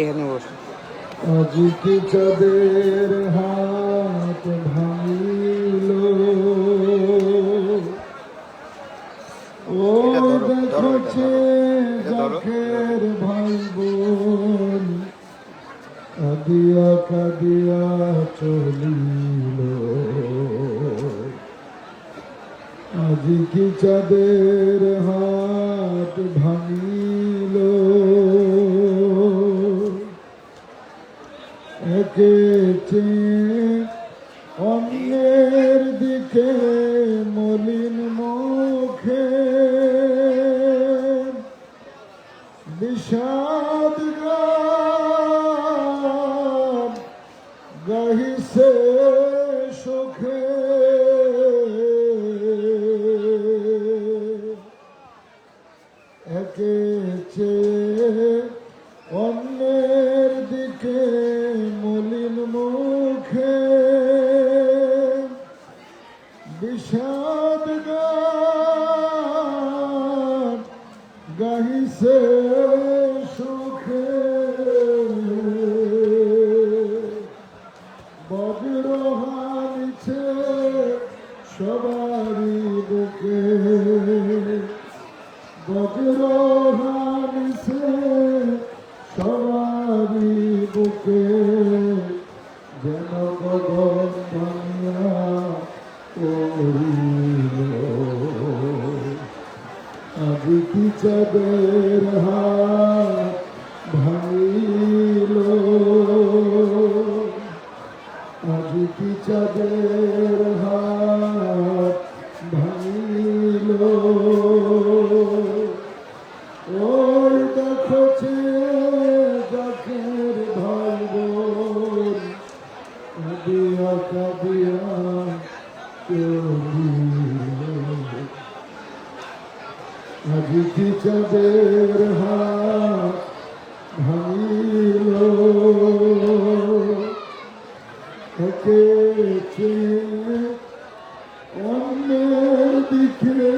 এখানে বসুন আজিকি চাঁদের হাত ভাঙিল? ও দেখছে জাকের ভাই বোন কাঁদিয়া কাঁদিয়া চলিল। আজিকি চাঁদের হাত ভাঙিল? দিকে চেয়ে অন্যের দিকে। নদীতে চাঁদের হাত ভাঙিল ওকে চিনে অন্যের দিকে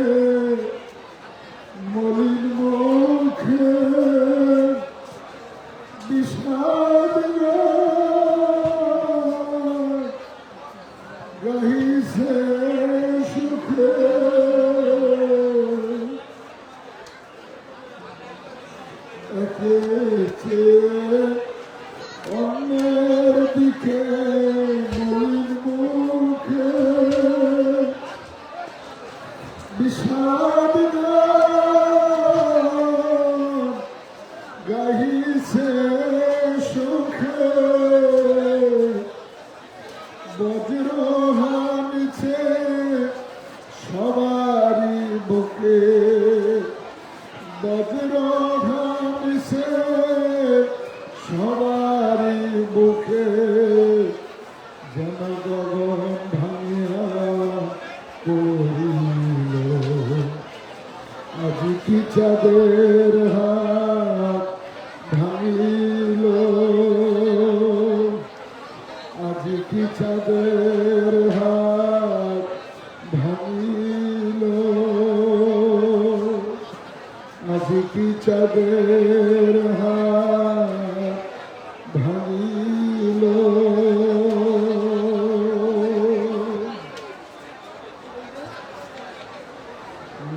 মলিন মুখে বিষাদ গাহিছে সুখে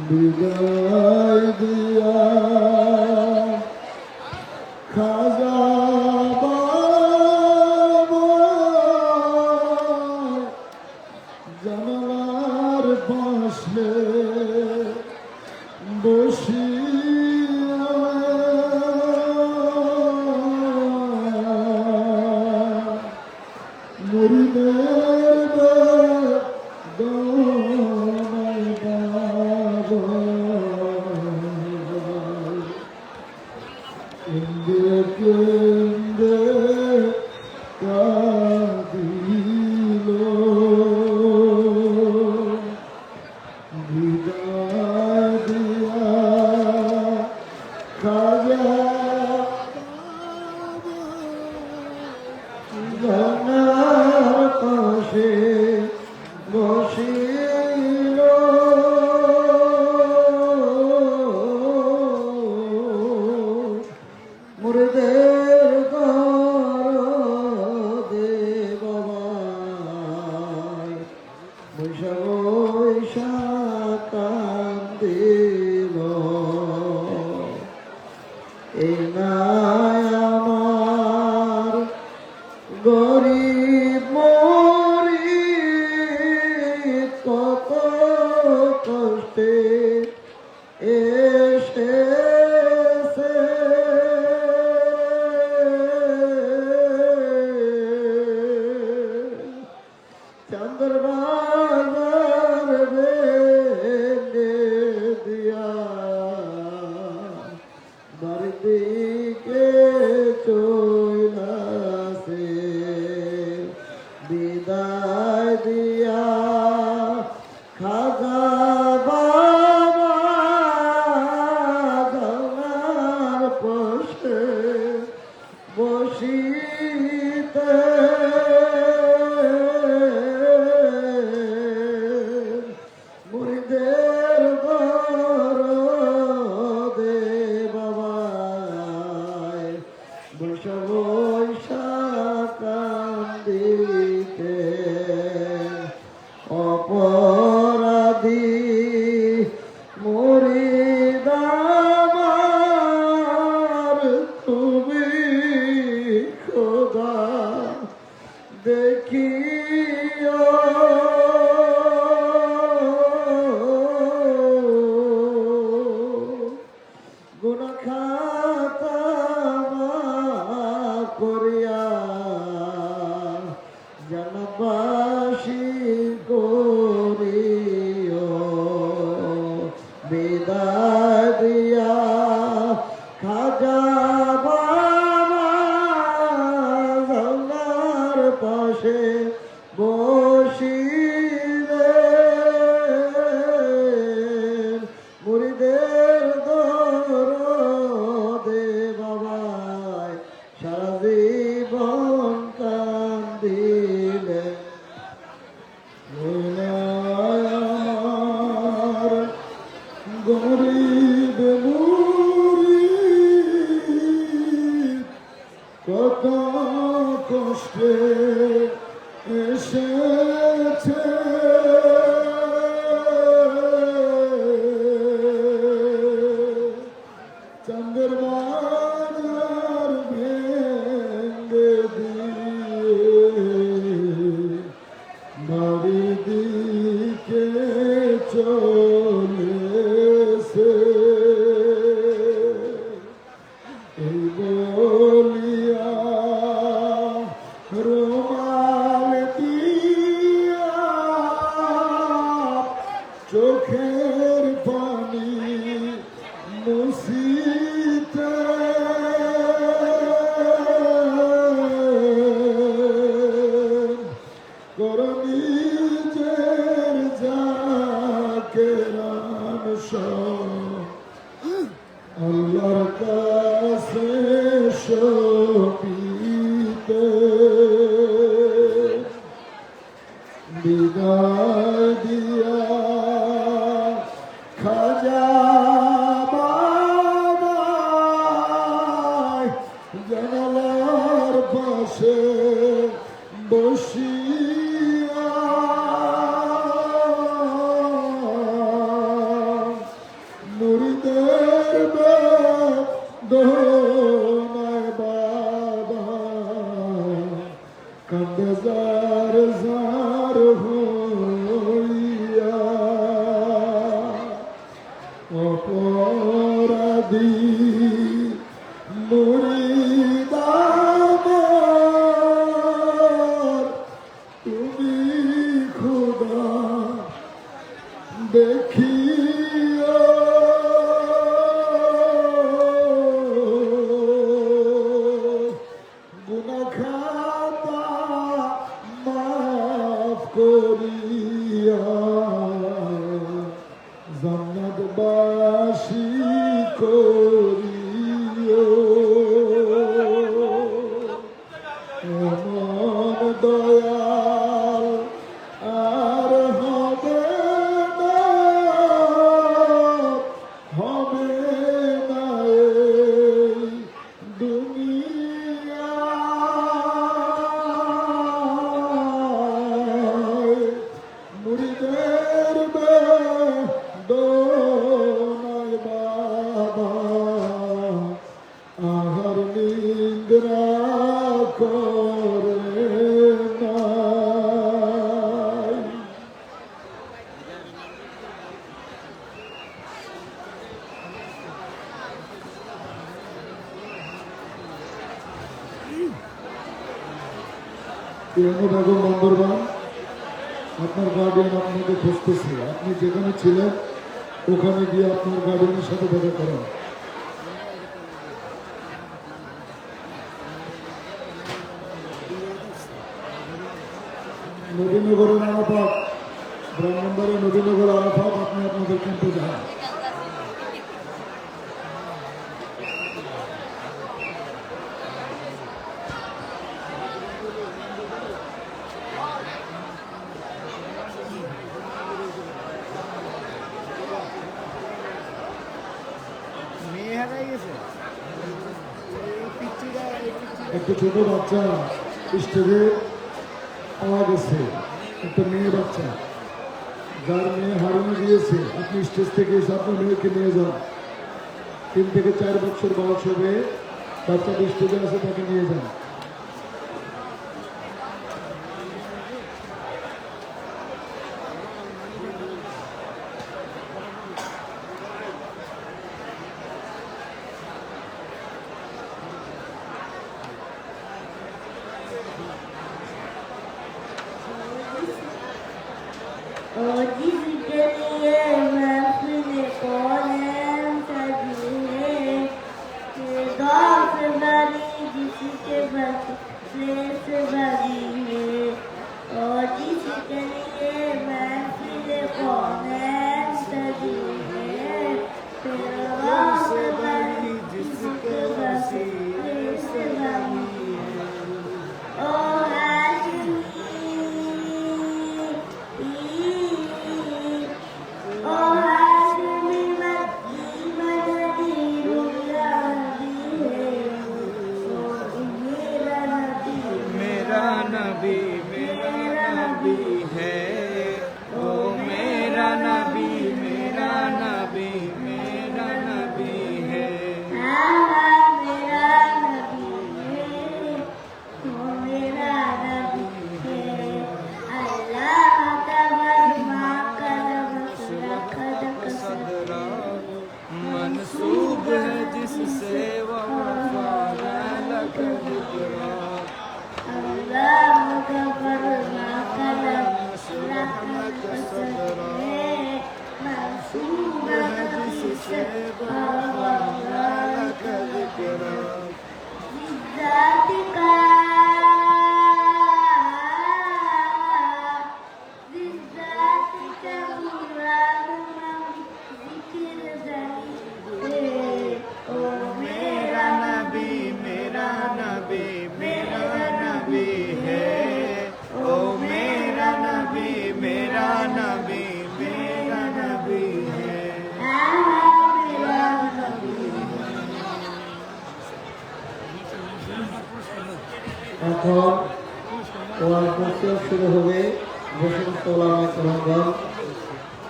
বিদায় দিয়া ঝর্ণার পাশে বসিল। মুরদের দে বাবা বৈশা বৈশা কান্দে দেখিও। গুণখাতা করিয়া জনবাসী করিও। বিদায় দিয়া খাজা গরিব মুরি কত কষ্টে এসেছে। চন্দ্র মার ভেঙ্গে দিয়ে বাড়ি দিকে চলে অপরাধী মোরা পিরানি বেগম বান্দরবান, আপনার গার্ডিয়ান আপনাকে খুঁজতেছে। আপনি যেখানে ছিলেন, ওখানে গিয়ে আপনার গার্ডিয়ানের সাথে দেখা করেন। নদীনগরের আনাপাত ব্রাহ্মণবাড়ি নদীনগর আনাপাত একটা ছোটো বাচ্চা, স্টেজে পাওয়া গেছে। একটা মেয়ে বাচ্চা, যার মেয়ে হারানো গিয়েছে। আপনি স্টেজ থেকে এসে আপনার মেয়েকে নিয়ে যান। তিন থেকে চার বছর বয়স হবে, বাচ্চাটি স্টেজে আসে তাকে নিয়ে যান।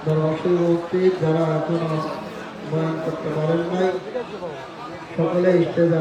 दर्शन करते सकले इतने